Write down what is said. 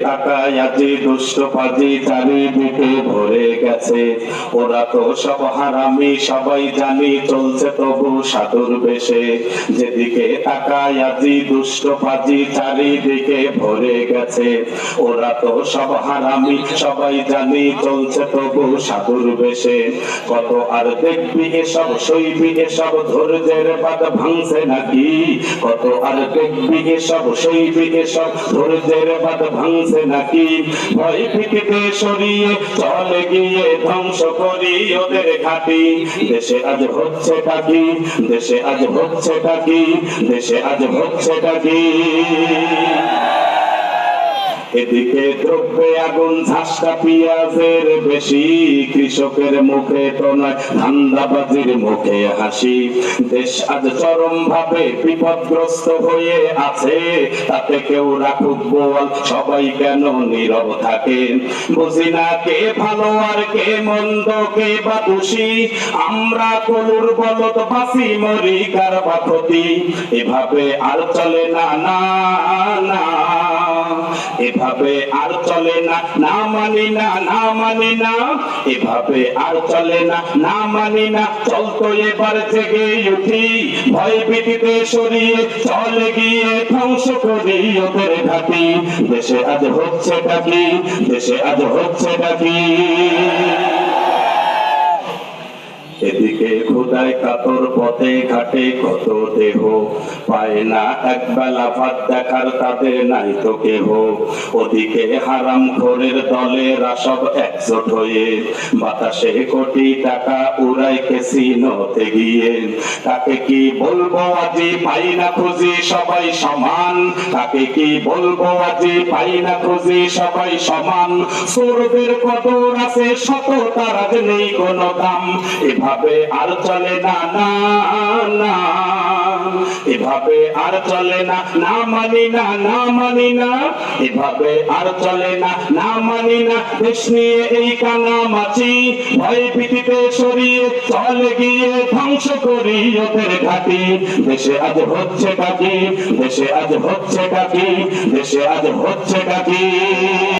টাকায়াতি দুষ্টপাতি চারিদিকে ভরে গেছে। ওরা তো সব হারামি, সবাই জানি চলছে তবু সাধুর বেশে। সব হারামি, সবাই জানি কত আর দেখবি এসব, সইবি এসব, ধৈর্যের বাদ ভাঙছে নাকি? কত আর দেখবি এসব, সইবি এসব, ধৈর্যের বাদ ভাঙছে নাকি? ভয় ভীতিতে সরিয়ে চলে গিয়ে ধ্বংস করি ওদের ঘাটি। দেশে আজ হচ্ছে কি? দেশে আজ হচ্ছে কি? দেশে আজ হচ্ছে টাকি এদিকে দ্রব্যে আগুন ঝাসটা পিঁয়াজের বেশি, কৃষকের মুখে তো নয়, ধান্দাবাজির মুখে হাসি। দেশ আজ চরম ভাবে বিপদগ্রস্ত হয়ে আছে, তাতে কেউ রাখুক বোয়াল সবাই কেন নীরব থাকে? বুঝি না কে ভালো আর কে মন্দ, কে বা দোষী? আমরা কলুর বলত বাসি মরি কার বা ক্ষতি? এভাবে আর চলে না না না। এভাবে আর চলে না না মানি না না মানি না। এভাবে আর চলে না না মানি না। চলতো এবার জেগে উঠি, ভয় ভীতিতে সরিয়ে চলে গিয়ে ধ্বংস করি ওদের ঘাটি। দেশে আজ হচ্ছে ডাকি দেশে আজ হচ্ছে ডাকি এদিকে খোদায় কাতর পথে ঘাটে কত দেহ? পায় না একবেলা ভাত দেখার তাদের নাই তো কেহ। ওদিকে হারাম খোরের দলেরা সব একজোট হয়ে। বাতাসে কোটি টাকা উড়াই কেসিনোতে গিয়ে। তাকে কি বলব আজি পাই না খুঁজি সবাই সমান? তাকে কি বলব আজি পাই না খুঁজি সবাই সমান? সৌরদের কদর আছে শত তার নেই কোনো দাম। এভাবে আর চলে না না না। এভাবে আর চলে না না মানি না না মানি না। এভাবে আর চলে না না মানি না। দেশ নিয়ে এই কানা মাছি, ভয় ভীতিতে সরিয়ে চলে গিয়ে ধ্বংস করি ওদের ঘাটি। দেশে আজ হচ্ছে কাকি, দেশে আজ হচ্ছে কাকি, দেশে আজ হচ্ছে কাকি।